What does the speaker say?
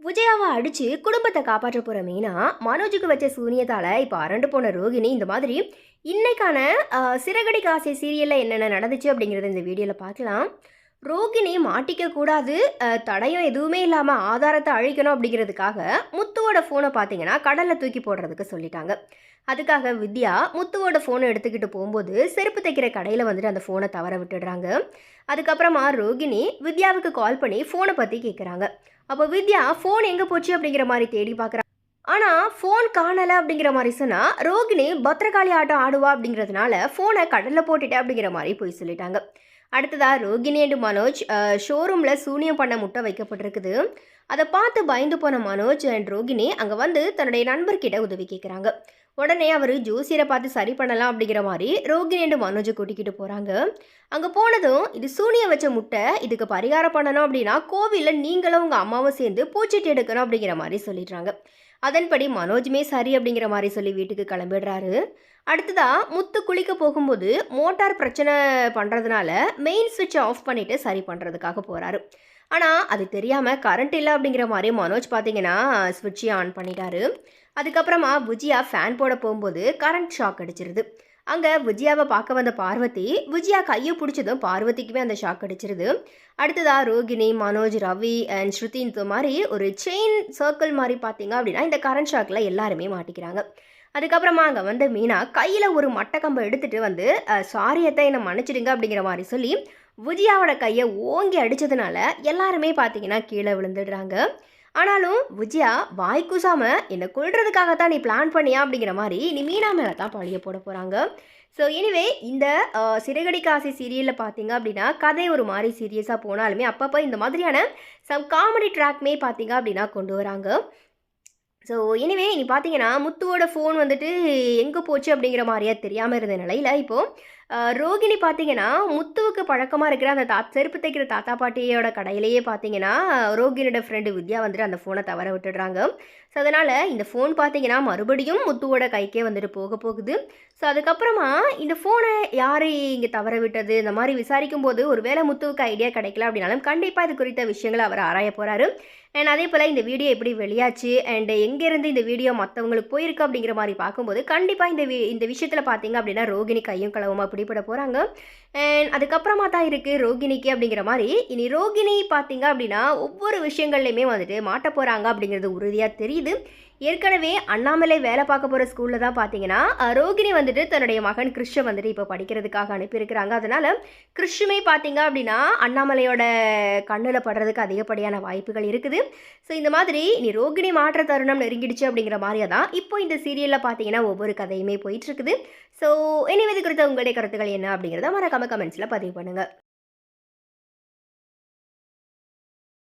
விஜயாவை அடிச்சு குடும்பத்தை காப்பாற்ற போற மீனா மனோஜுக்கு வச்ச சூனியத்தால இப்போ அரண்டு போன ரோகிணி இந்த மாதிரி இன்னைக்கான சிறகடி காசை சீரியல்ல என்னென்ன நடந்துச்சு அப்படிங்கறத இந்த வீடியோல பார்க்கலாம். ரோகிணி மாட்டிக்க கூடாது தடயம் எதுவுமே இல்லாம ஆதாரத்தை அழிக்கணும் அப்படிங்கிறதுக்காக முத்துவோட ஃபோனை பார்த்தீங்கன்னா கடல்ல தூக்கி போடுறதுக்கு சொல்லிட்டாங்க. அதுக்காக வித்யா முத்துவோட ஃபோனை எடுத்துக்கிட்டு போகும்போது செருப்பு தைக்கிற கடையில் வந்துட்டு அந்த ஃபோனை தவற விட்டுடுறாங்க. அதுக்கப்புறமா ரோகிணி வித்யாவுக்கு கால் பண்ணி ஃபோனை பற்றி கேட்குறாங்க அப்போ வித்யா ஃபோன் எங்கே போச்சு அப்படிங்கிற மாதிரி தேடி பார்க்குறா ஆனால் ஃபோன் காணலை அப்படிங்கிற மாதிரி சொன்னால் ரோகிணி பத்திரகாளி ஆட்டம் ஆடுவா அப்படிங்கிறதுனால ஃபோனை கடலில் போட்டுட்டேன் அப்படிங்கிற மாதிரி போய் சொல்லிட்டாங்க. அடுத்ததாக ரோகிணி அண்டு மனோஜ் ஷோரூமில் சூனியம் பண்ண முட்டை வைக்கப்பட்டிருக்குது. அதை பார்த்து பயந்து போன மனோஜ் அண்ட் ரோகிணி அங்கே வந்து தன்னுடைய நண்பர்கிட்ட உதவி கேட்குறாங்க உடனே அவர் ஜோசியரை பார்த்து சரி பண்ணலாம் அப்படிங்கிற மாதிரி ரோகிணி அண்ட் மனோஜை கூட்டிக்கிட்டு போகிறாங்க அங்கே போனதும் இது சூனியம் வச்ச முட்டை இதுக்கு பரிகாரம் பண்ணணும் அப்படின்னா கோவிலில் நீங்களும் உங்கள் அம்மாவும் சேர்ந்து பூச்செட்டி எடுக்கணும் அப்படிங்கிற மாதிரி சொல்லிடுறாங்க. அதன்படி மனோஜுமே சரி அப்படிங்கிற மாதிரி சொல்லி வீட்டுக்கு கிளம்பிடுறாரு. அடுத்ததாக முத்து குளிக்க போகும்போது மோட்டார் பிரச்சனை பண்ணுறதுனால மெயின் சுவிட்சை ஆஃப் பண்ணிவிட்டு சரி பண்ணுறதுக்காக போகிறாரு ஆனால் அது தெரியாமல் கரண்ட் இல்லை அப்படிங்கிற மாதிரி மனோஜ் பார்த்தீங்கன்னா சுவிட்சை ஆன் பண்ணிட்டாரு. அதுக்கப்புறமா புஜியா ஃபேன் போட போகும்போது கரண்ட் ஷாக் அடிச்சிருது. அங்கே விஜயாவை பார்க்க வந்த பார்வதி விஜயா கையை பிடிச்சதும் பார்வதிக்குமே அந்த ஷாக் அடிச்சிருது. அடுத்ததாக ரோகிணி மனோஜ் ரவி அண்ட் ஸ்ருதி இந்த மாதிரி ஒரு செயின் சர்க்கிள் மாதிரி பார்த்தீங்க அப்படின்னா இந்த கரண்ட் ஷாக்கில் எல்லாருமே மாட்டிக்கிறாங்க. அதுக்கப்புறமா அங்கே வந்து மீனா கையில் ஒரு மட்டக்கம்பை எடுத்துகிட்டு வந்து சாரியத்தை என்னை மன்னிச்சிடுங்க அப்படிங்கிற மாதிரி சொல்லி விஜயாவோட கையை ஓங்கி அடித்ததுனால எல்லாருமே பார்த்தீங்கன்னா கீழே விழுந்துடுறாங்க. ஆனாலும் விஜயா வாய் கூசாம என்னை கொல்றதுக்காகத்தான் நீ பிளான் பண்ணியா அப்படிங்கிற மாதிரி நீ மீனா மேலே தான் பழிய போட போகிறாங்க ஸோ எனிவே இந்த சிறுகடி காசி சீரியலில் பார்த்தீங்க அப்படின்னா கதை ஒரு மாதிரி சீரியஸாக போனாலுமே அப்பப்போ இந்த மாதிரியான சம் காமெடி ட்ராக்மே பார்த்தீங்க அப்படின்னா கொண்டு வராங்க. ஸோ எனிவே நீ பார்த்தீங்கன்னா முத்துவோட ஃபோன் வந்துட்டு எங்கே போச்சு அப்படிங்கிற மாதிரியா தெரியாமல் இருந்த நிலையில் இப்போது ரோகிணி பார்த்தீங்கன்னா முத்துவுக்கு பழக்கமாக இருக்கிற அந்த தா செருப்பு தைக்கிற தாத்தா பாட்டியோட கடையிலேயே பார்த்தீங்கன்னா ரோகிணியோட ஃப்ரெண்டு வித்யா வந்துட்டு அந்த ஃபோனை தவற விட்டுடுறாங்க. ஸோ அதனால் இந்த ஃபோன் பார்த்தீங்கன்னா மறுபடியும் முத்துவோட கைக்கே வந்துட்டு போக போகுது. ஸோ அதுக்கப்புறமா இந்த ஃபோனை யார் இங்கே தவற விட்டது? இந்த மாதிரி விசாரிக்கும் போது ஒருவேளை முத்துவுக்கு ஐடியா கிடைக்கல அப்படின்னாலும் கண்டிப்பாக இது குறித்த விஷயங்களை அவர் ஆராய போகிறாரு அண்ட் அதே போல் இந்த வீடியோ எப்படி வெளியாச்சு? அண்ட் எங்கேருந்து இந்த வீடியோ மற்றவங்களுக்கு போயிருக்கு அப்படிங்கிற மாதிரி பார்க்கும்போது கண்டிப்பாக இந்த வி இந்த விஷயத்தில் பார்த்தீங்க அப்படின்னா ரோகிணி கையும் களவுமா பிடிபட போகிறாங்க அண்ட் அதுக்கப்புறமா தான் இருக்குது ரோகிணிக்கு அப்படிங்கிற மாதிரி. இனி ரோகிணி பார்த்தீங்க அப்படின்னா ஒவ்வொரு விஷயங்கள்லையுமே வந்துட்டு மாட்ட போகிறாங்க அப்படிங்கிறது உறுதியாக தெரியுது. ஏற்கனவே அண்ணாமலை வேலை பார்க்க போகிற ஸ்கூலில் தான் பார்த்தீங்கன்னா ரோகிணி வந்துட்டு தன்னுடைய மகன் கிறிஷை வந்துட்டு இப்போ படிக்கிறதுக்காக அனுப்பியிருக்கிறாங்க. அதனால் கிறிஷுமே பார்த்தீங்க அப்படின்னா அண்ணாமலையோட கண்ணில் படுறதுக்கு அதிகப்படியான வாய்ப்புகள் இருக்குது. ஸோ இந்த மாதிரி இனி ரோகிணி மாற்ற தருணம் நெருங்கிடுச்சு அப்படிங்கிற மாதிரியே தான் இப்போ இந்த சீரியலில் பார்த்தீங்கன்னா ஒவ்வொரு கதையுமே போயிட்டுருக்குது ஸோ இனி இது குறித்த உங்களுடைய கருத்துக்கள் என்ன அப்படிங்கிறத மறக்காம கமெண்ட்ஸில் பதிவு பண்ணுங்கள்